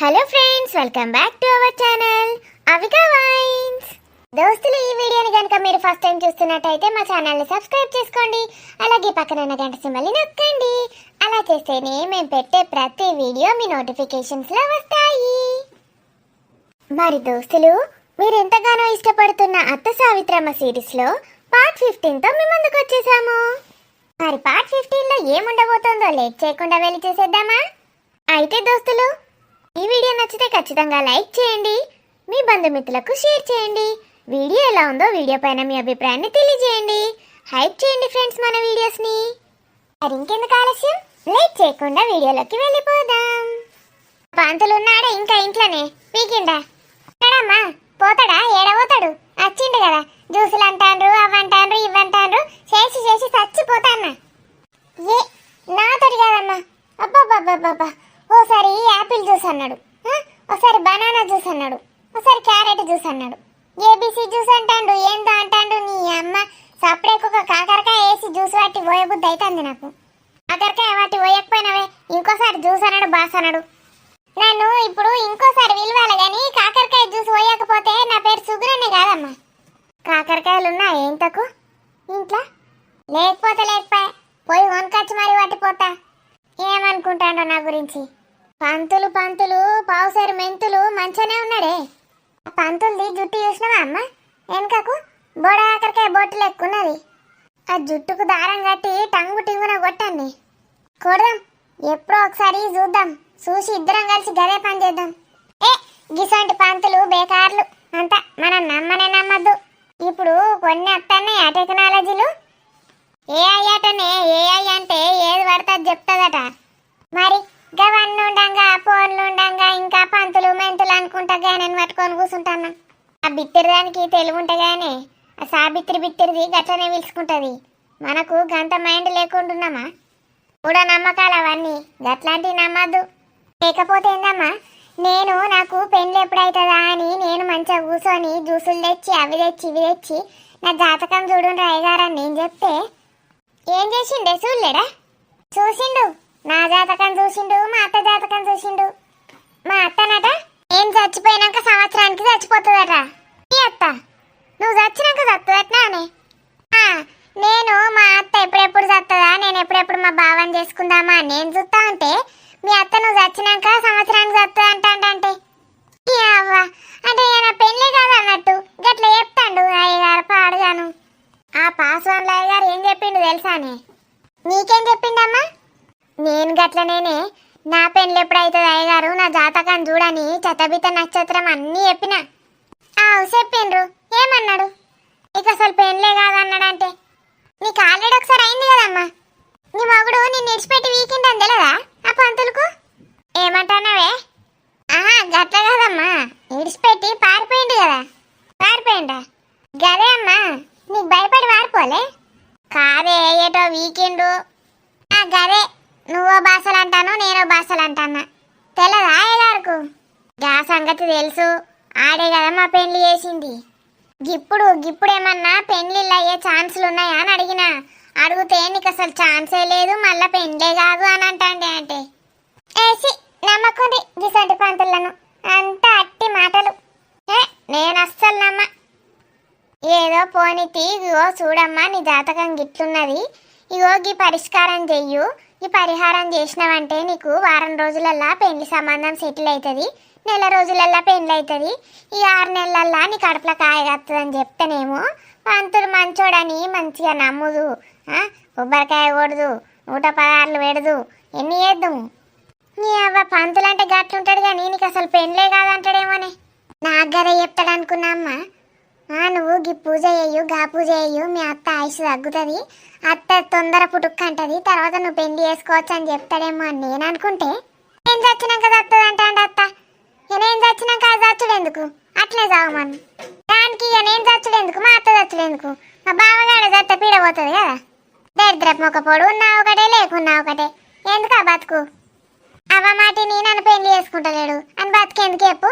Hello friends welcome back to our channel Avika vines దోస్తులు ఈ వీడియోని కనుక మీరు ఫస్ట్ టైం చూస్తున్నట్టయితే మా ఛానల్ని సబ్స్క్రైబ్ చేసుకోండి. అలాగే పక్కన ఉన్న గంట సింబల్ని నొక్కండి. అలా చేస్తేనే మేము పెట్టే ప్రతి వీడియో మీ నోటిఫికేషన్స్లో వస్తాయి. మరి దోస్తులు మీరు ఎంతగానో ఇష్టపడుతున్న అత్త సావిత్రమ్మ సిరీస్లో పార్ట్ ఫిఫ్టీన్తో మీ ముందుకు వచ్చేసాము. మరి పార్ట్ ఫిఫ్టీన్లో ఏముండబోతుందో లేట్ చేయకుండా వెళ్ళి చూసేద్దామా? అయితే దోస్తులు ఈ వీడియో నచ్చితే ఖచ్చితంగా లైక్ చేయండి మీ బంధుమిత్రులకు షేర్ చేయండి. వీడియో ఎలా ఉందో వీడియో పైన మీ అభిప్రాయాన్ని తెలియజేయండి. హైప్ చేయండి ఫ్రెండ్స్ మన వీడియోస్ని. మరి ఇంకెందుకు ఆలస్యం? లేట్ చేయకుండా వీడియోలోకి వెళ్ళిపోదాం. పాంతులున్నాడా ఇంకా ఇంట్లోనే. పీకిండా. ఉన్నాడమ్మా పోతాడా ఏడబోతాడు వచ్చిండు కదా జ్యూసులు అంటాండ్రు అవంటాండ్రు ఇవంటాండ్రు చేసి చేసి చచ్చిపోతాన్నా ఏ నాతోటి కాదమ్మా అబ్బాబ్బాబ్బాబ్బా ఓసారి యాపిల్ జ్యూస్ అన్నాడు ఆ? ఓసారి బనానా జ్యూస్ అన్నాడు ఓసారి క్యారెట్ జ్యూస్ అన్నాడు ఏబీసీ జ్యూస్ అంటాడు ఏందో అంటాడు నీ అమ్మ సపరేట్ ఒక కాకరకాయ వేసి జ్యూస్ పట్టి పోయబుద్ధి అవుతుంది నాకు కాకరకాయ వాటి పోయకపోయినవే ఇంకోసారి జ్యూస్ అన్నాడు బాస్ అన్నాడు నన్ను ఇప్పుడు ఇంకోసారి విలువాలి కానీ కాకరకాయ జ్యూస్ పోయకపోతే నా పేరు సుగురనే కాదమ్మా కాకరకాయలు ఉన్నా ఏంతకు ఇంట్లో లేకపోతే లేకపోయా పోయి వనకొచ్చి మరి పట్టిపోతా ఏమనుకుంటాడో నా గురించి పంతులు పంతులు పావుసేరు మెంతులు మంచిగానే ఉన్నాడే ఆ పంతులది జుట్టు చూసినావా అమ్మ వెనకకు బొడ ఆకరికాయ బొట్టులు ఎక్కున్నది జుట్టుకు దారం కట్టి టంగు టింగున కొట్టండి. కొడదాం. ఎప్పుడో ఒకసారి చూద్దాం. చూసి ఇద్దరం కలిసి గదే పని చేద్దాం. ఏ గిసంటి పంతులు బేకార్లు అంతా మనం నమ్మనే నమ్మద్దు. ఇప్పుడు కొన్ని వస్తున్నాయి ఆ టెక్నాలజీలు. ఏఐ అటనే ఏఐ అంటే ఏది పడుతుంది చెప్తుందట. మరి గవన్నీ ఉండంగా ఫోన్లు ఉండంగా ఇంకా పంతులు మెంతులు అనుకుంటా నేను పట్టుకొని కూర్చుంటాను ఆ బిత్తిరి దానికి తెలివి ఉంటే గానే ఆ సాబిత్రి బిత్తిరిది గట్లనే పిలుచుకుంటుంది. మనకు గంత మైండ్ లేకుంటున్నామా కూడా నమ్మకాలు అవన్నీ గట్లాంటివి నమ్మద్దు. లేకపోతే ఏందమ్మా? నేను నాకు పెళ్ళి ఎప్పుడైతుందా అని నేను మంచిగా కూర్చొని జ్యూసులు తెచ్చి అవి తెచ్చి ఇవి తెచ్చి నా జాతకం చూడుండ్రు అయ్యగారని నేను చెప్తే ఏం చేసిండే? చూడలేడా? చూసిండు. నా జాతకం చూసిండు మా అత్త జాతకం చూసిండు. మా అత్తనట ఏం చచ్చిపోయినాక సంవత్సరానికి చచ్చిపోతుందట. నీ అత్త నువ్వు చచ్చినాక చస్తుందట అని? నేను మా అత్త ఎప్పుడెప్పుడు చస్తుందా నేను ఎప్పుడెప్పుడు మా బావని చేసుకుందామా? అని నేను చూస్తా ఉంటే మీ అత్త నువ్వు చచ్చినాక సంవత్సరానికి చస్తుంది అంట అంటే అవ్వ? అంటే ఈయన పెళ్ళి కాదు అన్నట్టు. గట్ల చెప్తాండు అయ్యగారు పాడుగాను. ఆ పాస్వాన్ అయ్యగారు ఏం చెప్పిండు తెలుసానే నీకేం చెప్పిండమ్మా? నేను గట్లనేనే నా పెళ్ళి ఎప్పుడైతుంది అయ్యగారు నా జాతకం చూడని చతబిత నక్షత్రం అన్నీ చెప్పిన. ఆ చెప్పిండ్రు. ఏమన్నాడు? ఇక అసలు పెళ్ళే కాదన్నాడంటే. నీకు ఆల్రెడీ ఒకసారి అయింది కదమ్మా. నీ మగుడు నిన్ను విడిచిపెట్టి వీకెండ్ అని తెలియదా ఆ పంతులకు? ఏమంటానవే ఆహా గట్ల కాదమ్మా. విడిచిపెట్టి పారిపోయింది కదా. పారిపోయిందా గదే అమ్మా. నీకు భయపడి పారిపోలే? కాదే ఏటో వీకెండ్ ఆ గదే. నువ్వో భాషలు అంటాను నేనో భాషలు అంటానా? తెలదా అయ్యగారుకు గా సంగతి తెలుసు. ఆడే కదా మా పెళ్ళి చేసింది. గిప్పుడు గిప్పుడేమన్నా పెండ్లిళ్ళు అయ్యే ఛాన్సులు ఉన్నాయా అని అడిగిన. అడిగితే నీకు అసలు ఛాన్సే లేదు మళ్ళా పెండ్లే కాదు అని అంటాండే అంటే ఏసి నమ్మకుంది గిసంటి పంతులను. అంతా అట్టి మాటలు. ఏ నేను అస్సలు నమ్మ. ఏదో పోనీతి ఇగో చూడమ్మా నీ జాతకం గిట్లున్నది. ఇగో గీ పరిష్కారం చెయ్యు ఈ పరిహారం చేసినావంటే నీకు వారం రోజులల్లా పెళ్ళి సంబంధం సెటిల్ అవుతుంది నెల రోజులల్లా పెళ్ళి అవుతుంది ఈ ఆరు నెలలల్లా నీ కడుపులో కాయ కత్తదని చెప్తేనేమో. పంతులు మంచోడని మంచిగా నమ్ముదు. కొబ్బరికాయ కొడదు. నూట పదార్లు పెడదు. ఎన్ని చేద్దాము నీ అవ్వ పంతులంటే గట్లుంటాడు కానీ నీకు అసలు పెళ్ళే కాదంటాడేమోనే. నా గదే చెప్తాడు అనుకున్నా అమ్మా నువ్వు గీ పూజ చేయు గా పూజ చేయు మీ అత్త ఆయుష్ తగ్గుతుంది. అత్త తొందర పుట్టుక్క అంటది తర్వాత నువ్వు పెళ్ళి చేసుకోవచ్చు అని చెప్తాడేమో అని నేను అనుకుంటే. నేను చచ్చినాక చస్తుంది అత్త? నేను చచ్చినాక అది చచ్చుడు ఎందుకు? అట్లే చావమను. దానికి ఇక నేను చచ్చుడు ఎందుకు? మా అత్త చచ్చుడు ఎందుకు? మా బావగాడ చత్త పీడబోతుంది కదా. దరిద్రపు మొక్క పొడు ఉన్నా ఒకటే లేకున్నా ఒకటే. ఎందుకు ఆ బతుకు? అవ్వ మాటిని నన్ను పెళ్ళి చేసుకుంటలేడు. అని బతికేందుకు చెప్పు.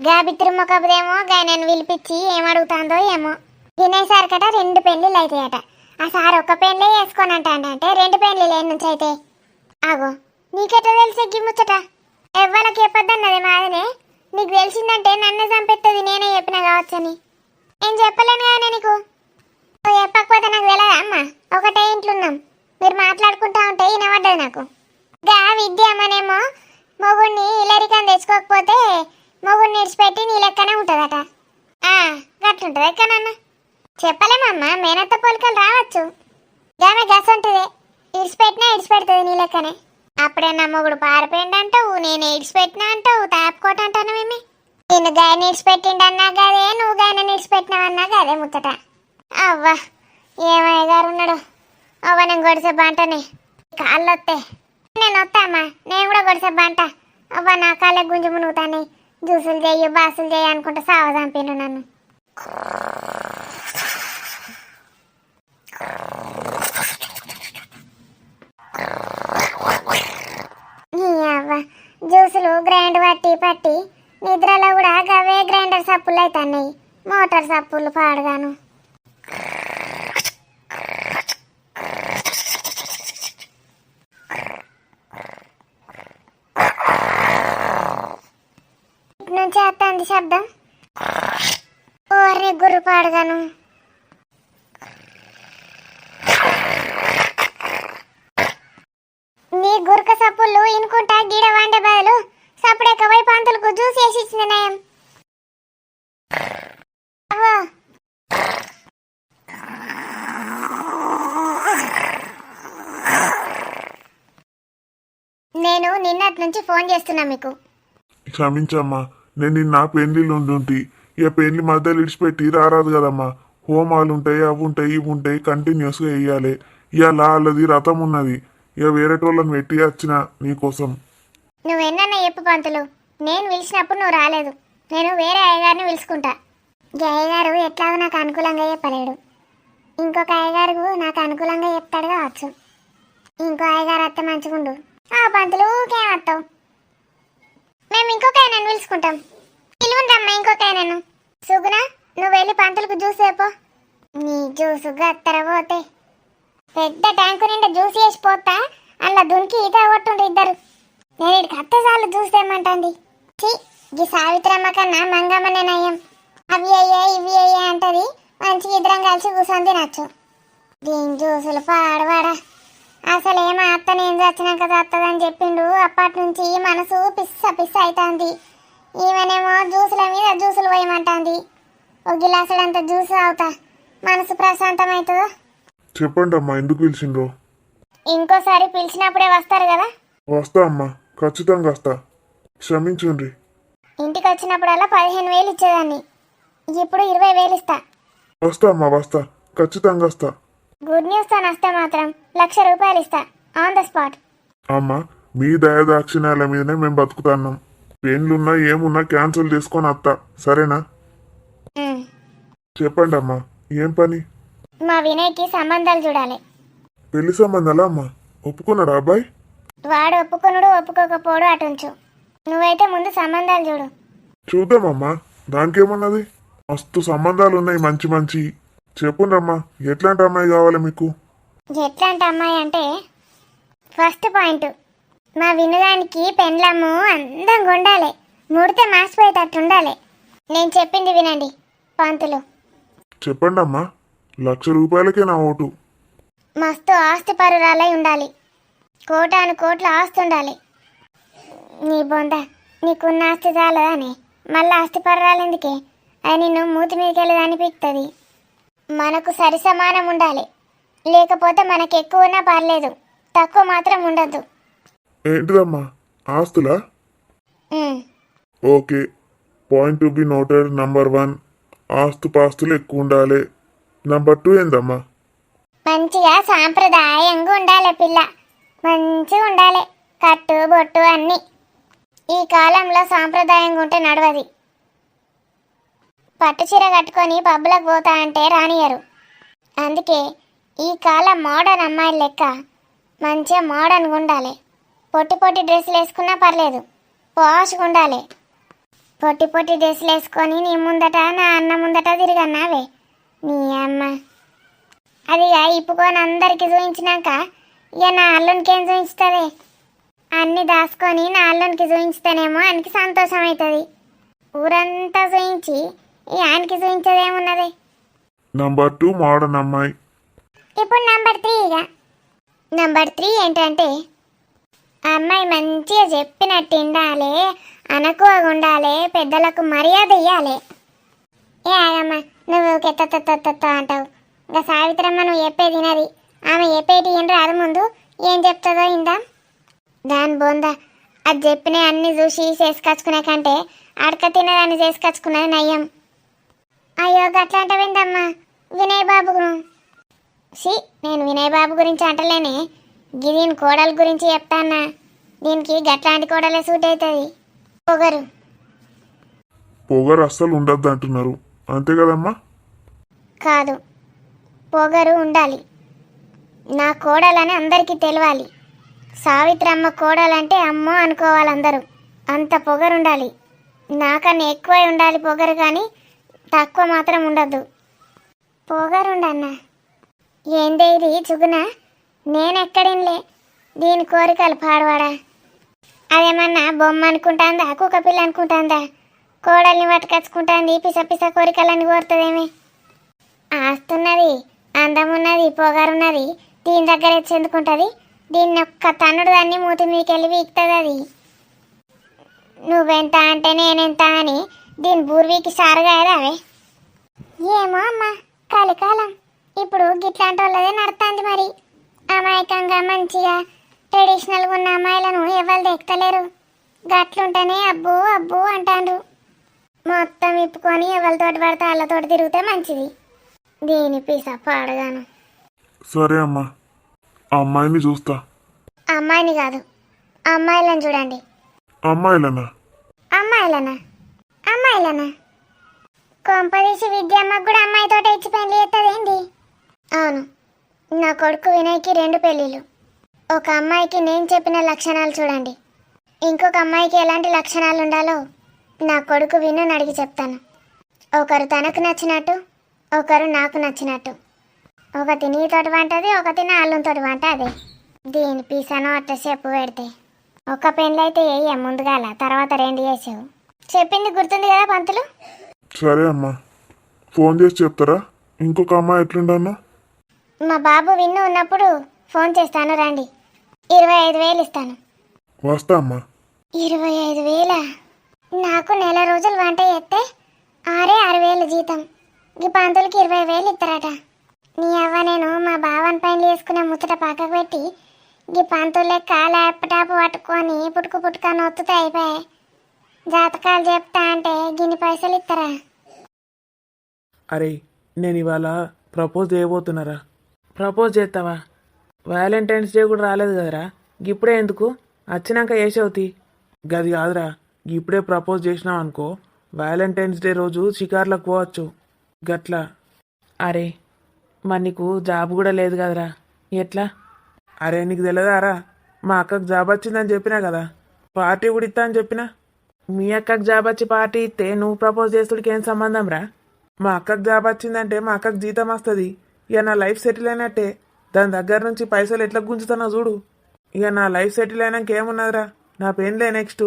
గాబిత్రి మొక్కపుదేమో గా నేను పిలిపించి ఏమడుగుతాందో ఏమో. తినేసరికట రెండు పెళ్ళిళ్ళు అవుతాయట ఆ సార్ ఒక్క పెళ్ళే వేసుకోనంటే అంటే రెండు పెళ్ళిళ్ళు ఏం నుంచి అయితే ఆగో నీకెట్లా తెలిసే గిమ్ముచ్చట ఎవ్వరికి చెప్పొద్దన్నది మాదనే? నీకు తెలిసిందంటే నన్ను చంపెత్తది నేనే చెప్పిన కావచ్చని. నేను చెప్పలేను కానీ నీకు? నువ్వు చెప్పకపోతే నాకు తెలియదా అమ్మ? ఒకటే ఇంట్లున్నాం. మీరు మాట్లాడుకుంటా ఉంటే వినబడ్డది నాకు. గా విద్య అమ్మనేమో మొగుడిని ఇలరికని తెచ్చుకోకపోతే మొగుడిని ఇడిచిపెట్టి నీ లెక్కనే ఉంటుందట. ఆ, ఎక్క నాన్న? చెప్పలేమమ్మా మేనత్త పోలికలు రావచ్చు. గామె గస ఉంటుంది ఇడిచిపెట్టినా ఇడిచిపెడుతుంది నీ లెక్కనే. అప్పుడే నా మొగుడు పారిపోయిందంటావు నేను ఇడిచిపెట్టినా అంటావు తాపుకోట అంటానమేమి నేను గాయని ఇడిచిపెట్టిండన్నా కదే నువ్వు గాయని ఇడిచిపెట్టినావన్నా కదే ముచ్చట? అవ్వా ఏమయ్య గారు ఉన్నాడు? అవ్వ నేను గొడిసే బాంటనే. కాళ్ళు వస్తే నేను వస్తామా? నేను కూడా గొడిసే బాంట. అవ్వ నా కాళ్ళే గుంజు మునుగుతానే. జ్యూసులు చెయ్యి బాసులు చెయ్యి అనుకుంటా సావ చంపిండు నన్ను ఈ అవ్వ జ్యూసులు గ్రైండ్ పట్టి పట్టి నిద్రలో కూడా గవే గ్రైండర్ సప్పులు అవుతున్నాయి మోటార్ సప్పులు పాడుగాను ఇటు నుంచి వస్తుంది శబ్దం ఓరి గుర్రు పాడుగాను నీ గురక సప్పులు ఇనుకుంటా గిడ వండే బదులు సప్పుడెక్క వైపు అంతలకు జ్యూస్ వేసి ఇచ్చింది నయం అవ్వో. నేను నిన్నటి నుంచి ఫోన్ చేస్తున్నా మీకు. క్షమించమ్మా నేను నిన్న పెళ్ళిళ్ళు ఉండుంటి. ఇక పెళ్ళి మధ్యలో ఇడిచిపెట్టి రారాదు కదమ్మా. హోమాలు ఉంటాయి అవి ఉంటాయి ఇవి ఉంటాయి కంటిన్యూస్గా వేయాలి. ఇవాళ వాళ్ళది రథం ఉన్నది. ఇక వేరేటోళ్ళని పెట్టి వచ్చిన నీకోసం. నువ్వెన్నన్నా చెప్పు పంతులు. నేను పిలిచినప్పుడు నువ్వు రాలేదు. నేను వేరే అయ్యగారిని పిలుచుకుంటా. ఈ అయ్యగారు ఎట్లాగో నాకు అనుకూలంగా చెప్పలేడు. ఇంకొక అయ్యగారు నాకు అనుకూలంగా చెప్తాడు కావచ్చు. ఇంకో అయ్యగారు అత్తే మంచిగుండు. ఆ పంతులు ఊకేం వస్తావు మేము ఇంకొక ఆయనను పిలుచుకుంటాం. పిలువుందమ్మా ఇంకొక ఆయనను. సుగుణ నువ్వు వెళ్ళి పంతులకు జ్యూస్ వేపో. నీ జ్యూసు గత్తర పోతే. పెద్ద ట్యాంకు నిండా జ్యూస్ వేసి పోతా. అలా దునికి ఈత కొట్టుండ్రు ఇద్దరు. నేను ఇక్కడికి అత్త సార్లు జ్యూస్ తెమ్మంటుంది. ఛీ ఈ సావిత్రమ్మ కన్నా మంగమ్మనే నయం. అవి అయ్యే ఇవి అయ్యే అంటది. మంచిగా ఇద్దరం కలిసి కూర్చొని తినచ్చు. దీని జ్యూసులు పాడవాడా? అసలు ఏమో అత్త నేను చచ్చినాక చత్తదని చెప్పిండు. అప్పటి నుంచి మనసు పిస్స పిస్స అవుతుంది ఈమెనేమో జ్యూసుల మీద జ్యూసులు పోయమంటుంది. ఒక గిలాసులంత జ్యూస్ అవుతా మనసు ప్రశాంతం అవుతుందో చెప్పండి అమ్మా ఎందుకు పిలిచిండ్రో? ఇంకోసారి పిలిచినప్పుడే వస్తారు కదా? వస్తా అమ్మా ఖచ్చితంగా వస్తా. క్షమించుండ్రి ఇంటికి వచ్చినప్పుడల్లా పదిహేను వేలు ఇచ్చేదాన్ని. ఇప్పుడు ఇరవై వేలు ఇస్తా. వస్తా అమ్మా వస్తా. ఖచ్చితంగా వస్తా. గుడ్ న్యూస్తో వస్తే మాత్రం. లక్ష రూపాయలు ఇస్తా. ఆన్ ద స్పాట్ అమ్మా మీ దయదాక్షిణ్యాల మీదనే మేము బతుకుతున్నాం. పెళ్ళున్నా ఏమున్నా క్యాన్సిల్ చేసుకొని వస్తా సరేనా? చెప్పండి అమ్మా ఏం పని? మా వినయ్కి సంబంధాలు చూడాలి. పెళ్ళి సంబంధాలా అమ్మా? ఒప్పుకున్నాడా అబ్బాయి? వాడు ఒప్పుకొనుడు ఒప్పుకోకపోడు అటుంచు. నువ్వైతే ముందు సంబంధాలు చూడు. చూద్దామమ్మా దానికేమన్నది? మస్తు సంబంధాలు ఉన్నాయి మంచి. మంచి చెప్పుండమ్మా ఎట్లాంటి అమ్మాయి కావాలి మీకు? ఎట్లాంటి అమ్మాయి అంటే ఫస్ట్ పాయింట్ మా వినడానికి పెండ్లము అందంగా ఉండాలి. ముడితే మాసిపోయేటట్టు ఉండాలి. నేను చెప్పింది వినండి పంతులు. చెప్పండి అమ్మా లక్ష రూపాయలకే నా ఓటు. మస్తు ఆస్తి పరురాలై ఉండాలి. కోటాను కోట్ల ఆస్తి ఉండాలి. నీ బొంద నీకున్న ఆస్తి చాలదానే. మళ్ళీ ఆస్తి పరురాలు ఎందుకే? అది నిన్ను మూతి మీదకి అనిపిస్తుంది మనకు సరి సమానం ఉండాలి. లేకపోతే మనకు ఎక్కువ ఉన్నా పర్లేదు. తక్కువ మాత్రం ఉండద్దు. ఏంటిదమ్మా? ఆస్తులా? Okay. Point to be noted number one. ఆస్తు పాస్తులు ఎక్కువ ఉండాలి నంబర్ టూ ఏందమ్మా? మంచిగా సాంప్రదాయంగా ఉండాలి పిల్ల. మంచిగా ఉండాలి. కట్టు బొట్టు అన్నీ. ఈ కాలంలో సాంప్రదాయంగా ఉంటే నడవది. పట్టు చీర కట్టుకొని పబ్బులకు పోతా అంటే రానియరు అందుకే ఈ కాలం మోడర్న్ అమ్మాయిల లెక్క మంచిగా మోడర్న్గా ఉండాలి పొట్టి పొట్టి డ్రెస్సులు వేసుకున్నా పర్లేదు. పాష్గా ఉండాలి పొట్టి పొట్టి డ్రెస్సులు వేసుకొని నీ ముందట నా అన్న ముందట తిరిగన్నావే. నీ అమ్మ. అది ఇక ఇప్పుకొని అందరికి చూపించినాక ఇక నా అల్లునికేం చూపించుతుంది అన్ని దాచుకొని నా అల్లునికి చూయించితేనేమో ఆయనకి సంతోషం అవుతుంది ఊరంతా చూయించి ఈ ఆయనకి చూయించేదేమున్నది? నంబర్ టూ మోడర్న్ అమ్మాయి. ఇప్పుడు నంబర్ త్రీ ఇక. నంబర్ త్రీ ఏంటంటే అమ్మాయి మంచిగా చెప్పినట్టు ఉండాలి అనకువగా ఉండాలి పెద్దలకు మర్యాద ఇవ్వాలి ఏ ఆగమ్మ నువ్వు కెత్త అంటావు. ఇంకా సావిత్రమ్మ నువ్వు చెప్పేది వినది. ఆమె చెప్పేటి ఏం రాదు ముందు. ఏం చెప్తుందో ఇందా దాని బోందా అది చెప్పిన అన్ని చూసి చేసుకొచ్చుకునే కంటే అడక తినదాన్ని చేసుకొచ్చుకున్నది నయ్యం. అయ్యో గట్లాంటవిందమ్మా వినయ్ బాబును సి నేను వినయ్ బాబు గురించి అంటలేనే. గిదీని కోడల గురించి చెప్తానా దీనికి గట్లాంటి కోడలే సూట్ అవుతుంది. పొగరు. పొగరు అస్సలు ఉండద్దు అంటున్నారు. అంతే కదమ్మా? కాదు. పొగరు ఉండాలి. నా కోడలని అందరికీ తెలవాలి. సావిత్రమ్మ కోడలంటే అమ్మో అనుకోవాలి అందరూ. అంత పొగరు ఉండాలి నాకన్నా ఎక్కువ ఉండాలి పొగరు కానీ తక్కువ మాత్రం ఉండద్దు. పొగరు ఉండన్నా ఏందే ఇది చుగున? నేనెక్కడిన్లే? దీని కోరికలు పాడవాడా? అదేమన్నా బొమ్మ అనుకుంటాందా కుక్క పిల్ల అనుకుంటాందా? కోడల్ని పట్టుకచ్చుకుంటాంది పిస పిస కోరికలని కోరుతుందేమి? ఆస్తున్నది అందమున్నది పొగరున్నది దీని దగ్గర చెందుకుంటుంది దీన్ని ఒక్క తన్నుడు దాన్ని మూతి మీకెళ్ళి వీక్తుంది అది నువ్వెంత అంటే నేనెంత అని దీని బూర్వీకి సారుగా ఏదావే ఏమో అమ్మా కలికాలం. ఇప్పుడు గిట్లాంటి వాళ్ళదే నడుతుంది మరి. అమాయకంగా మంచిగా ట్రెడిషనల్గా ఉన్న అమ్మాయిలను ఎవరు దెక్కలేరు గట్లుంటేనే అబ్బు అబ్బు అంటాండ్రు. మొత్తం ఇప్పుకొని ఎవరితోటి పడితే వాళ్ళతోటి తిరిగితే మంచిది. దీని పీస పాడగాను. సరే అమ్మా. అమ్మాయిని చూస్తా. అమ్మాయిని కాదు అమ్మాయిలను చూడండి. అమ్మాయిలనా? అమ్మాయిలనా? అమ్మాయిలనా? కొంపదీసి విద్యమ్మకు కూడా అమ్మాయితోటి ఇచ్చి పెళ్ళి చేస్తుందేంటి అవును. నా కొడుకు వినయ్కి రెండు పెళ్ళిళ్ళు. ఒక అమ్మాయికి నేను చెప్పిన లక్షణాలు చూడండి. ఇంకొక అమ్మాయికి ఎలాంటి లక్షణాలు ఉండాలో నా కొడుకు విను అడిగి చెప్తాను. ఒకరు తనకు నచ్చినట్టు ఒకరు నాకు నచ్చినట్టు. ఒకటి నీతోటి వంటది ఒకటి నా అల్లంతోటి వంట అదే. దీని పీసానో అట్ట చెప్పు పెడితే. ఒక పెళ్ళైతే వేయ ముందుగాల తర్వాత రెండు చేసావు. చెప్పింది గుర్తుంది కదా పంతులు? సరే అమ్మా. ఫోన్ చేసి చెప్తారా? ఇంకొక అమ్మాయి ఎట్లుండన్నా మా బాబు విన్ను ఉన్నప్పుడు ఫోన్ చేస్తాను రండి. ఇరవై ఐదు వేలు ఇస్తాను. వస్తా అమ్మా. ఇరవై ఐదు వేల? నాకు నెల రోజులు వంట చేస్తే ఆరే ఆరు వేలు జీతం. ఈ పంతులకి ఇరవై వేలు ఇస్తారట. నీ అవ్వ నేను మా బావని పైన వేసుకునే ముచ్చట పక్కకు పెట్టి ఈ పంతులు ల్యాప్టాప్ పట్టుకొని పుట్టుకు పుట్టుక నొత్తుతా అయిపోయాయి. జాతకాలు చెప్తా అంటే గిన్ని పైసలు ఇస్తారా? అరే నేను ఇవాళ ప్రపోజ్ చేయబోతున్నారా? ప్రపోజ్ చేస్తావా? వ్యాలంటైన్స్ డే కూడా రాలేదు కదరా. ఇప్పుడే ఎందుకు? వచ్చినాక వేసేవుతి గది కాదురా. ఇప్పుడే ప్రపోజ్ చేసినావు అనుకో. వ్యాలంటైన్స్ డే రోజు షికార్లకు పోవచ్చు. గట్లా. అరే మరి నీకు జాబ్ కూడా లేదు కదరా. ఎట్లా? అరే నీకు తెలియదారా మా అక్కకు జాబ్ వచ్చిందని చెప్పినా కదా. పార్టీ కూడా ఇస్తా అని చెప్పినా? మీ అక్కకు జాబ్ వచ్చి పార్టీ ఇస్తే నువ్వు ప్రపోజ్ చేస్తుడికి ఏం సంబంధం రా? మా అక్కకు జాబ్ వచ్చిందంటే మా అక్కకు జీతం వస్తుంది. ఇక నా లైఫ్ సెటిల్ అయినట్టే. దాని దగ్గర నుంచి పైసలు ఎట్లా గుంజుతానో చూడు. ఇక నా లైఫ్ సెటిల్ అయినాక ఏమున్నదిరా? నా పెయిన్లే నెక్స్ట్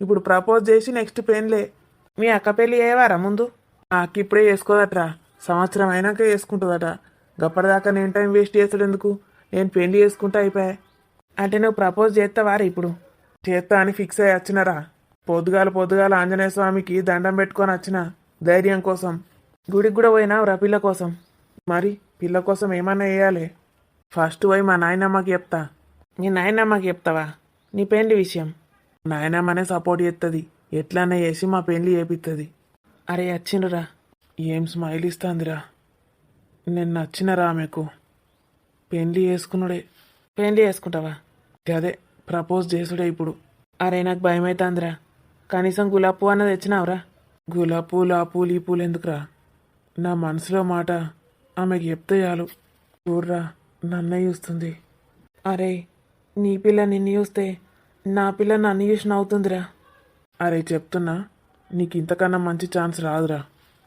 ఇప్పుడు ప్రపోజ్ చేసి నెక్స్ట్ పెయిన్లే. మీ అక్క పెళ్ళి అయ్యేవారా ముందు? అక్క ఇప్పుడే చేసుకోదట్రా. సంవత్సరం అయినాక చేసుకుంటుందట. గప్పటిదాకా నేను టైం వేస్ట్ చేస్తాడు ఎందుకు నేను పెళ్ళి చేసుకుంటా అయిపోయా. అంటే నువ్వు ప్రపోజ్ చేస్తావారా ఇప్పుడు? చేస్తా అని ఫిక్స్ అయ్యి వచ్చినారా? పొద్దుగాల పొద్దుగాల ఆంజనేయ స్వామికి దండం పెట్టుకొని వచ్చిన ధైర్యం కోసం. గుడికి కూడా పోయినా పిల్ల కోసం. మరి? పిల్ల కోసం ఏమన్నా వేయాలి ఫస్ట్ పోయి మా నాయనమ్మకి చెప్తా. నీ నాయనమ్మకి చెప్తావా? నీ పెళ్ళి విషయం. నాయనమ్మనే సపోర్ట్ చేస్తుంది ఎట్లన్నా చేసి మా పెళ్ళి చేపిస్తుంది అరే వచ్చిండ్రురా ఏం స్మైల్ ఇస్తాందిరా. నేను నచ్చినరా ఆమెకు? పెళ్ళి చేసుకున్నాడే. పెళ్ళి చేసుకుంటావా? అదే ప్రపోజ్ చేసుడే ఇప్పుడు. అరే నాకు భయం అవుతుందిరా కనీసం గులాబ్ పువ్వు అన్నది తెచ్చినావురా. గులాబ్ పూలు ఆ పూలు ఈ పూలు ఎందుకురా? నా మనసులో మాట ఆమెకి చెప్తే చాలు. చూడరా నన్నే చూస్తుంది. అరే నీ పిల్ల నిన్ను చూస్తే నా పిల్ల నన్ను చూసి నవ్వుతుందిరా అరే చెప్తున్నా నీకు ఇంతకన్నా మంచి ఛాన్స్ రాదురా.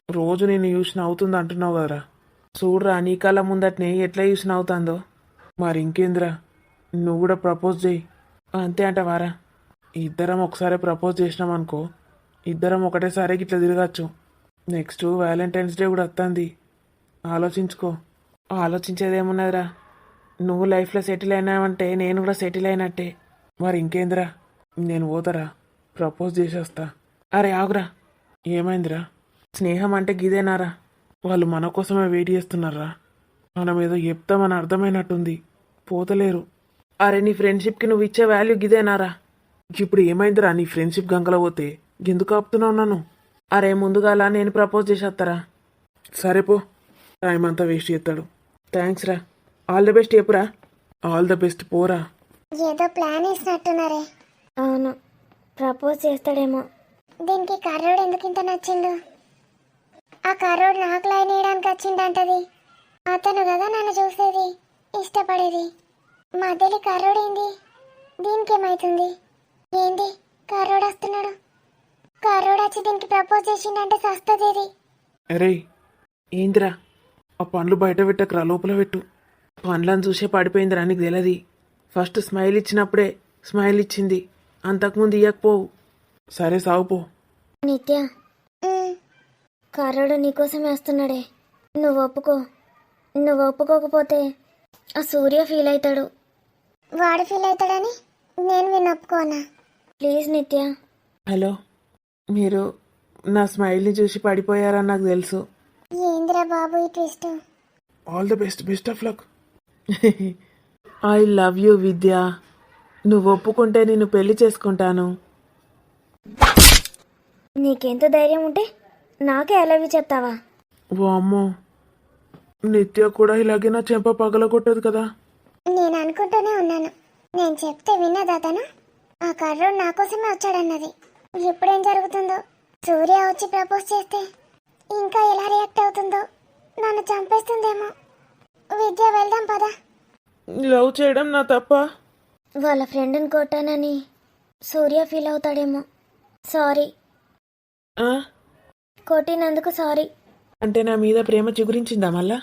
రోజు నేను చూసిన అవుతుంది అంటున్నావు కదరా. చూడరా నీ కళ్ళ ముందటనే ఎట్లా చూసిన అవుతుందో. మరి ఇంకేందిరా నువ్వు కూడా ప్రపోజ్ చేయి. అంతే అంటవారా ఇద్దరం ఒకసారి ప్రపోజ్ చేసినాం అనుకో ఇద్దరం ఒకటేసారి ఇట్లా తిరగచ్చు. నెక్స్ట్ వ్యాలంటైన్స్ డే కూడా వస్తుంది ఆలోచించుకో. ఆలోచించేదేమున్నదిరా? నువ్వు లైఫ్లో సెటిల్ అయినావంటే నేను కూడా సెటిల్ అయినట్టే. మరి ఇంకేందిరా? నేను పోతారా? ప్రపోజ్ చేసేస్తా. అరే ఆగురా. ఏమైందిరా? స్నేహం అంటే గిదేనారా? వాళ్ళు మన కోసమే వెయిట్ చేస్తున్నారా? మనం ఏదో చెప్తామని అర్థమైనట్టుంది. పోతలేరు. అరే నీ ఫ్రెండ్షిప్కి నువ్వు ఇచ్చే వాల్యూ గిదేనారా? ఇప్పుడు ఏమైందిరా నీ ఫ్రెండ్షిప్ గంగలో పోతే? ఎందుకు ఆపుతున్నావు నన్ను? అరే ముందుగాల నేను ప్రపోజ్ చేసేస్తారా సరే పో. టైం అంతా వేస్ట్ చేస్తాడు. థ్యాంక్స్ రా. ఆల్ ద బెస్ట్ చెప్పురా. ఆల్ ద బెస్ట్ పోరా. ఏదో ప్లాన్ వేసినట్టున్నారే. అవును. ప్రపోజ్ చేస్తాడేమో. దీనికి కర్రోడు ఎందుకు ఇంత నచ్చిండు? ఆ కర్రోడు నాకు లైన్ వేయడానికి వచ్చిండంటది. అతను కదా నన్ను చూసేది ఇష్టపడేది. మధ్యలో కర్రోడేంది దీనికి ఏమైతుంది? ఏంది? కర్రోడు వస్తున్నాడు. కర్రోడు వచ్చి దీనికి ప్రపోజ్ చేసిండంటే సస్తది అరే ఏందిరా? ఆ పండ్లు బయట పెట్టకరా లోపల పెట్టు. పండ్లను చూసే పడిపోయిందిరా నీకు తెలియదు ఫస్ట్ స్మైల్ ఇచ్చినప్పుడే స్మైల్ ఇచ్చింది. అంతకుముందు ఇయ్యకపోవు. సరే సాగుపో నిత్య కర్రోడు నీకోసమే వస్తున్నాడే. నువ్వు ఒప్పుకో. నువ్వు ఒప్పుకోకపోతే ఆ సూర్య ఫీల్ అవుతాడు. వాడు ఫీల్ అవుతాడని నేను విని ఒప్పుకోనా? ప్లీజ్ నిత్య. హలో మీరు నా స్మైల్ని చూసి పడిపోయారని నాకు తెలుసు. ఏందిరా బాబు ఈ twist. All the best best of luck I love you Vidya నువ్వు ఒప్పుకుంటే నేను పెళ్ళి చేసుకుంటాను. నీకెంత ధైర్యం ఉంటే నాకే అలవి చెప్తావా? వామ్మో నిత్య కూడా ఇలాగే నా చెంప పగలగొట్టదు కదా. నేను అనుకుంటూనే ఉన్నాను. నేను చెప్తే విన్నది అతను ఆ కర్రోడు నా కోసమే వచ్చాడన్నది. ఇప్పుడేం జరుగుతుందో సూర్య వచ్చి ప్రపోజ్ చేస్తే. ఇంకా ఎలా రియాక్ట్ అవుతుందో నన్ను చంపేస్తుందేమో. విద్య వెళ్దాం పదా. లవ్ చేయడం నా తప్ప? వాళ్ళ ఫ్రెండ్ని కొట్టానని సూర్య ఫీల్ అవుతాడేమో. సారీ? కొట్టినందుకు సారీ. అంటే నా మీద ప్రేమ చిగురించిందా మళ్ళా?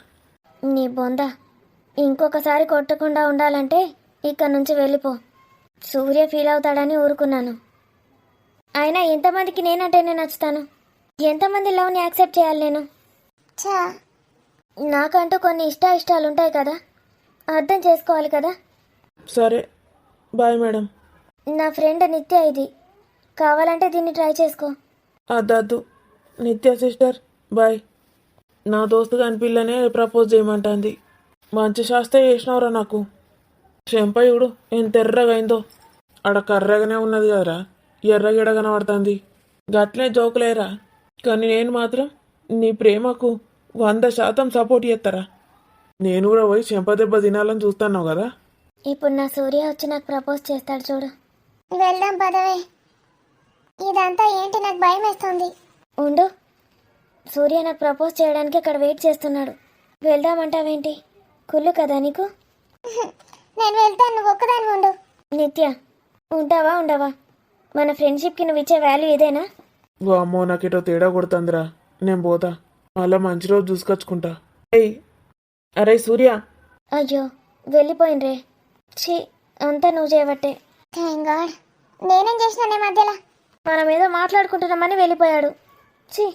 నీ బొంద. ఇంకొకసారి కొట్టకుండా ఉండాలంటే ఇక్కడ నుంచి వెళ్ళిపో. సూర్య ఫీల్ అవుతాడని ఊరుకున్నాను. అయినా ఎంతమందికి నేనంటేనే నచ్చుతాను. ఎంతమంది లవ్ని యాక్సెప్ట్ చేయాలి నేను? చా నాకంటూ కొన్ని ఇష్ట ఇష్టాలు ఉంటాయి కదా. అర్థం చేసుకోవాలి కదా? సరే. బాయ్ మేడం నా ఫ్రెండ్ నిత్య ఇది. కావాలంటే దీన్ని ట్రై చేసుకో. అద్దద్దు నిత్య సిస్టర్ బాయ్ నా దోస్తు కాని పిల్లనే ప్రపోజ్ చేయమంటుంది. మంచి శాస్త్రే చేసినవరా నాకు? చెంపయుడు ఎంత ఎర్రగా అయిందో. ఆడ కర్రగానే ఉన్నది కదరా. ఎర్రగా ఎడ కనబడుతుంది. గట్లే జోకులేరా? కానీ నేను మాత్రం నీ ప్రేమకు వంద శాతం సపోర్ట్ చేస్తారా నేను కూడా పోయి చెంప దెబ్బ తినాలని చూస్తున్నావు కదా. ఇప్పుడు నా సూర్య వచ్చి నాకు ప్రపోజ్ చేస్తాడు చూడు. వెళ్దాం పదవే. ఇదంతా ఏంటి నాకు భయం వేస్తుంది? ఉండు. సూర్య నాకు ప్రపోజ్ చేయడానికి అక్కడ వెయిట్ చేస్తున్నాడు. వెళ్దామంటావేంటి? కుళ్ళు కదా నీకు? నేను వెళ్తాను నువ్వు ఒక్కదాని ఉండు. నిత్య ఉంటావా ఉండవా? మన ఫ్రెండ్షిప్కి నువ్వు ఇచ్చే వాల్యూ ఇదేనా అమ్మో నాకేటో తేడా కొడుతుందిరా. నేను పోతా. మళ్ళా మంచి రోజు చూసుకొచ్చుకుంటా. ఏయ్ అరే సూర్య. అయ్యో వెళ్ళిపోయినరే. ఛీ అంతా నువ్వు చేయబట్టే. థ్యాంక్ గాడ్ నేనేం చేసినానే మధ్యలో? మనం ఏదో మాట్లాడుకుంటున్నామని వెళ్ళిపోయాడు. ఛీ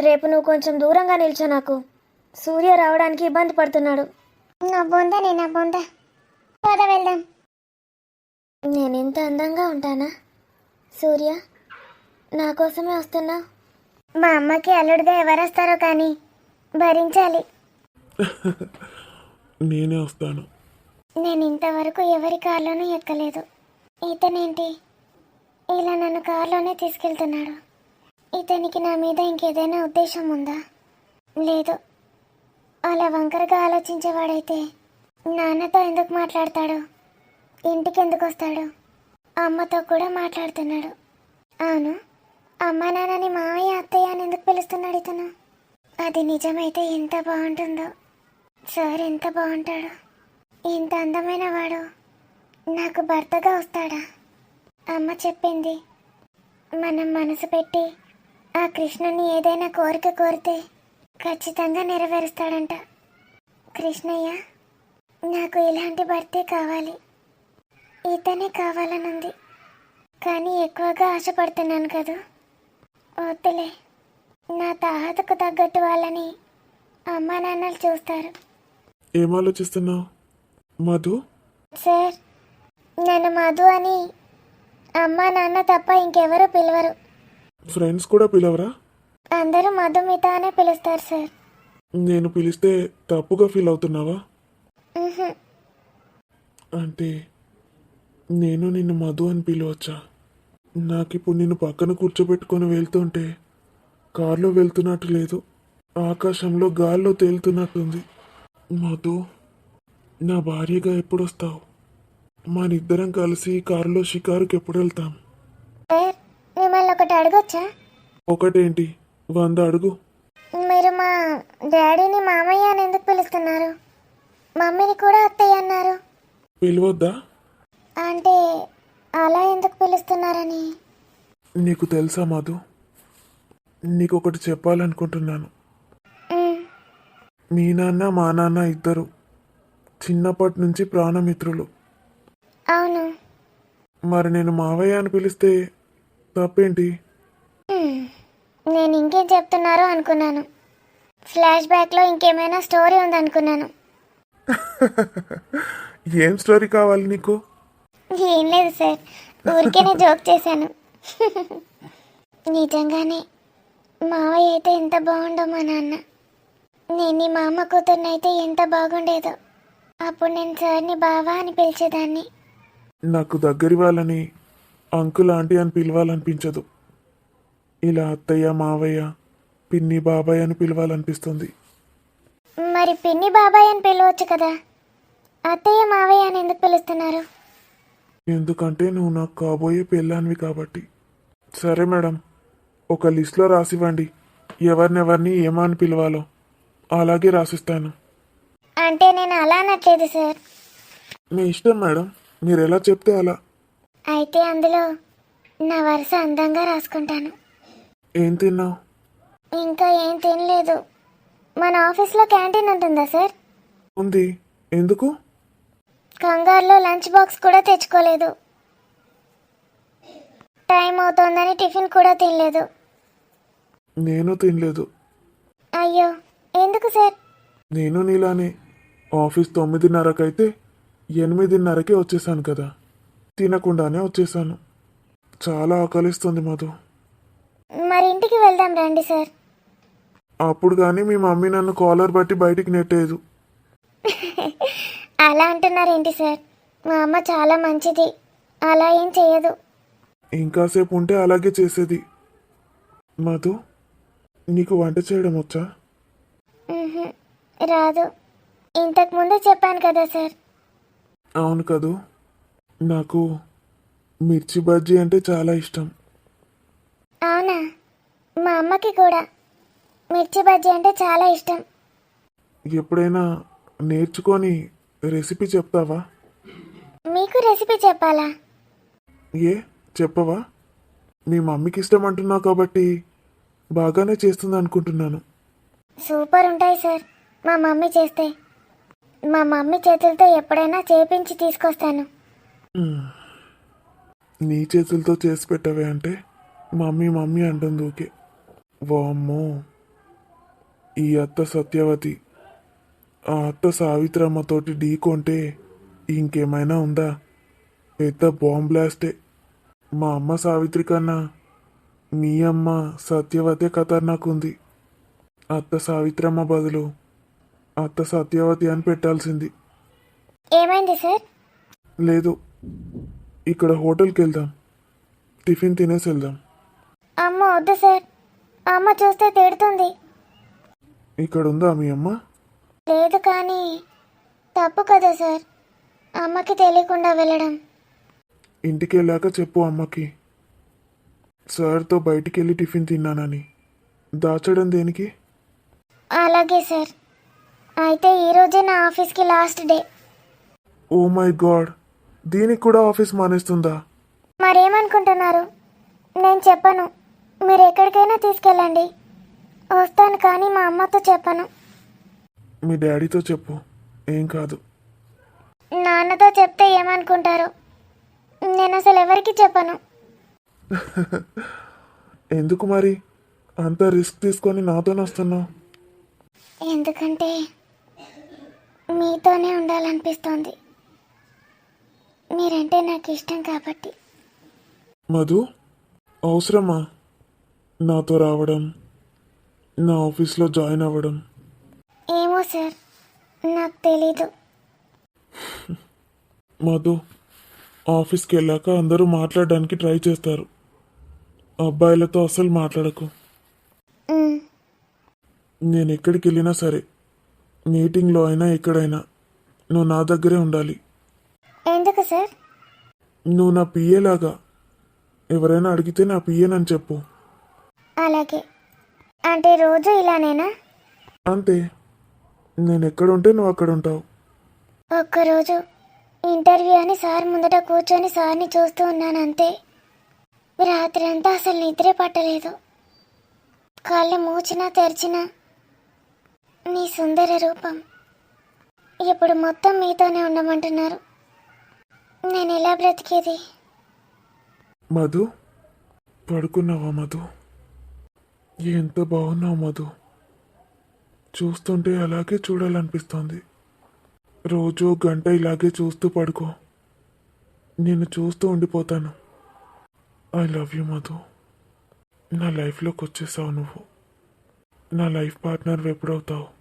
రేపు నువ్వు కొంచెం దూరంగా నిల్చో నాకు. సూర్య రావడానికి ఇబ్బంది పడుతున్నాడు. నా బొంద నే నా బొంద. పోదా వెళ్దాం. నేను ఎంత అందంగా ఉంటానా? సూర్య నా కోసమే వస్తున్నా. మా అమ్మకి అల్లుడిగా ఎవరు వస్తారో కానీ భరించాలి. నేనే వస్తాను. నేను ఇంతవరకు ఎవరి కార్లోనూ ఎక్కలేదు. ఇతనేంటి? ఇలా నన్ను కార్లోనే తీసుకెళ్తున్నాడు. ఇతనికి నా మీద ఇంకేదైనా ఉద్దేశం ఉందా? లేదు. అలా వంకరగా ఆలోచించేవాడైతే నాన్నతో ఎందుకు మాట్లాడతాడు? ఇంటికి ఎందుకు వస్తాడు? అమ్మతో కూడా మాట్లాడుతున్నాడు. అవును. అమ్మ నాన్నని మావయ్య అత్తయ్య అని ఎందుకు పిలుస్తున్నాడు ఇతను? అది నిజమైతే ఎంత బాగుంటుందో. సార్ ఎంత బాగుంటాడు. ఇంత అందమైన వాడు నాకు భర్తగా వస్తాడా? అమ్మ చెప్పింది. మనం మనసు పెట్టి ఆ కృష్ణుని ఏదైనా కోరిక కోరితే ఖచ్చితంగా నెరవేరుస్తాడంట. కృష్ణయ్య నాకు ఇలాంటి భర్తే కావాలి. ఇతనే కావాలనుంది. కానీ ఎక్కువగా ఆశపడుతున్నాను కదూ. వద్దులే. నా తాహతకు తగ్గట్టు వాళ్ళని అమ్మా నాన్నలు చూస్తారు. ఏం ఆలోచిస్తున్నావు? మధు? సార్ నన్ను మధు అని అమ్మా నాన్న తప్ప ఇంకెవరు పిలవరు. ఫ్రెండ్స్ కూడా పిలవరా? అందరూ మధుమిత అనే పిలుస్తారు సార్. నేను పిలిస్తే తప్పుగా ఫీల్ అవుతున్నావా. అంటే నేను నిన్ను మధు అని పిలవచ్చా? నాకిప్పుడు నిన్ను పక్కన కూర్చోబెట్టుకొని వెళ్తుంటే కారులో వెళ్తున్నట్టు లేదు. ఆకాశంలో గాల్లో తేలుతున్నట్టుంది. మధు నా భార్యగా ఎప్పుడొస్తావు? మనిద్దరం కలిసి కారులో షికారుకి ఎప్పుడు వెళ్తాం సార్ మిమ్మల్ని ఒకటి అడగొచ్చా? ఒకటేంటి? వంద అడుగు. మీరు మా డాడీని మామయ్య అని ఎందుకు పిలుస్తున్నారు? మమ్మీని కూడా అత్తయ్య అన్నారు. పిలవద్దా? ఎందుకు పిలుస్తున్నారని నీకు తెలుసా మధు? నీకొకటి చెప్పాలనుకుంటున్నాను. మ్, నాన్న మా నాన్న ఇద్దరు చిన్నప్పటి నుంచి ప్రాణమిత్రులు. అవును. మరి నేను మావయ్య అని పిలిస్తే తప్పేంటి? నేను ఇంకేం చెప్తున్నారో అనుకున్నాను. ఫ్లాష్ బ్యాక్లో ఇంకేమైనా స్టోరీ ఉందనుకున్నాను. ఏం స్టోరీ కావాలి నీకు? ఏం లేదు సార్. ఊరికేనే జోక్ చేశాను. నిజంగానే మావయ్య అయితే ఎంత బాగుండో మా నాన్న. నేను మా అమ్మ కూతుర్నైతే ఎంత బాగుండేదో. అప్పుడు నేను సార్ని బావా అని పిలిచేదాన్ని. నాకు దగ్గరి వాళ్ళని అంకుల్ ఆంటీ అని పిలవాలనిపించదు. ఇలా అత్తయ్య మావయ్య పిన్ని బాబాయ్ అని పిలవాలనిపిస్తుంది. మరి పిన్ని బాబాయ్ అని పిలవచ్చు కదా? అత్తయ్య మావయ్య అని ఎందుకు పిలుస్తున్నారు? ఎందుకంటే నువ్వు నాకు కాబోయే పెళ్ళానివి కాబట్టి. సరే మేడం ఒక లిస్ట్లో రాసివ్వండి. ఎవరినెవరిని ఏమని పిలవాలో. అలాగే రాసిస్తాను. అంటే నేను అలా అనట్లేదు సార్. మీ ఇష్టం మేడం మీరు ఎలా చెప్తే అలా. అయితే అందులో నా వరుస అందంగా రాసుకుంటాను. ఏం తిన్నావు? ఇంకా ఏం తినలేదు. మన ఆఫీస్లో క్యాంటీన్ ఉంటుందా సార్? ఉంది. ఎందుకు? కంగారులో లంచ్ బాక్స్ కూడా తెచ్చుకోలేదు. టైం అవుతోందని టిఫిన్ కూడా తినలేదు. నేను తినలేదు. అయ్యో ఎందుకు సార్? నేను నీలానే ఆఫీస్ తొమ్మిదిన్నరకైతే ఎనిమిదిన్నరకే వచ్చేసాను కదా. తినకుండానే వచ్చేసాను. చాలా ఆకలిస్తుంది మధు. మరి ఇంటికి వెళ్దాం రండి సార్. అప్పుడు కానీ మీ మమ్మీ నన్ను కాలర్ బట్టి బయటికి నెట్టేదు. అలా అంటున్నారేంటి సార్? మా అమ్మ చాలా మంచిది. అలా ఏం చేయదు. ఇంకాసేపు ఉంటే అలాగే చేసేది. మధు నీకు వంట చేయడం వచ్చా. రాదు. ఇంతకు ముందే చెప్పాను కదా సార్. అవును కదూ. నాకు మిర్చి బజ్జీ అంటే చాలా ఇష్టం. అవునా? మా అమ్మకి కూడా. మిర్చి బజ్జీ అంటే చాలా ఇష్టం. ఎప్పుడైనా నేర్చుకొని రెసిపీ చెప్తావా? మీకు రెసిపీ చెప్పాలా? ఏ చెప్పవా? మీ మమ్మీకి ఇష్టం అంటున్నావు కాబట్టి బాగానే చేస్తుంది అనుకుంటున్నాను. సూపర్ ఉంటాయి సార్. మా మమ్మీ చేస్తే. మా మమ్మీ చేతులతో ఎప్పుడైనా చేపించి తీసుకొస్తాను. నీ చేతులతో చేసి పెట్టవే అంటే మమ్మీ మమ్మీ అంటుంది ఓకే వామ్మో. ఈ అత్త సత్యవతి. ఆ అత్త సావిత్రమ్మతోటి ఢీ కొంటే ఇంకేమైనా ఉందా? పెద్ద బాంబ్ బ్లాస్టే. మా అమ్మ సావిత్రి కన్నా మీ అమ్మ సత్యవతే ఖతర్నాక్ ఉంది అత్త సావిత్రమ్మ బదులు అత్త సత్యవతి అని పెట్టాల్సింది. ఏమైంది సార్? లేదు ఇక్కడ హోటల్కి వెళ్దాం టిఫిన్ తినేసి వెళ్దాం. అమ్మ వద్దు సార్. అమ్మ చూస్తే తిడుతుంది. ఇక్కడ ఉందా మీ అమ్మ? లేదు కానీ తప్పు కదా సార్. అమ్మకి తెలియకుండా వెళ్ళడం. ఇంటికి వెళ్ళాక చెప్పు అమ్మకి. సార్తో బయటికి వెళ్ళి టిఫిన్ తిన్నానని. దాచడం దేనికి? అలాగే సార్. అయితే ఈరోజే నా ఆఫీస్కి last day. Oh my god. దీనికి కూడా ఆఫీస్ మానేస్తుందా? మరేమనుకుంటున్నారు? నేను చెప్పను. మీరు ఎక్కడికైనా తీసుకెళ్ళండి. వస్తాను కానీ మా అమ్మతో చెప్పను. మీ డాడీతో చెప్పు. ఏం కాదు. నాన్నతో చెప్తే ఏమనుకుంటారు? నేను అసలు ఎవరికి చెప్పను? ఎందుకు మరి? అంత రిస్క్ తీసుకొని నాతోనే వస్తున్నావు. ఎందుకంటే మీతోనే ఉండాలనిపిస్తోంది. మీరంటే నాకు ఇష్టం కాబట్టి. మధు అవసరమా? నాతో రావడం నా ఆఫీస్లో జాయిన్ అవ్వడం? ఏమో సార్ నాకు తెలీదు. మధు ఆఫీస్కి వెళ్ళాక అందరూ మాట్లాడడానికి ట్రై చేస్తారు. అబ్బాయిలతో అస్సలు మాట్లాడకు. నేను ఎక్కడికి వెళ్ళినా సరే మీటింగ్లో అయినా ఎక్కడైనా నువ్వు నా దగ్గరే ఉండాలి. ఎందుకు సార్? నువ్వు నా పిఏలాగా ఎవరైనా అడిగితే నా పిఏనని చెప్పు. అలాగే. అంటే రోజు ఇలానేనా? అంతే. నేను ఎక్కడ ఉంటే నువ్వు అక్కడ ఉంటావు ఒక్కరోజు ఇంటర్వ్యూ అని సార్ ముందట కూర్చొని సార్ని చూస్తూ ఉన్నాను అంతే రాత్రి అంతా అసలు నిద్రే పట్టలేదు. కళ్ళు మూచినా తెరిచినా నీ సుందర రూపం ఇప్పుడు మొత్తం మీతోనే ఉండమంటున్నారు. నేను ఎలా బ్రతికేది? మధు పడుకున్నావా మధు? ఎంత బాగున్నావు మధు? చూస్తుంటే అలాగే చూడాలనిపిస్తోంది. రోజు గంట ఇలాగే చూస్తూ పడుకో. నేను చూస్తూ ఉండిపోతాను. I love you Madhu. నా లైఫ్లోకి వచ్చేసావు నువ్వు. నా లైఫ్ పార్ట్నర్ ఎప్పుడవుతావు?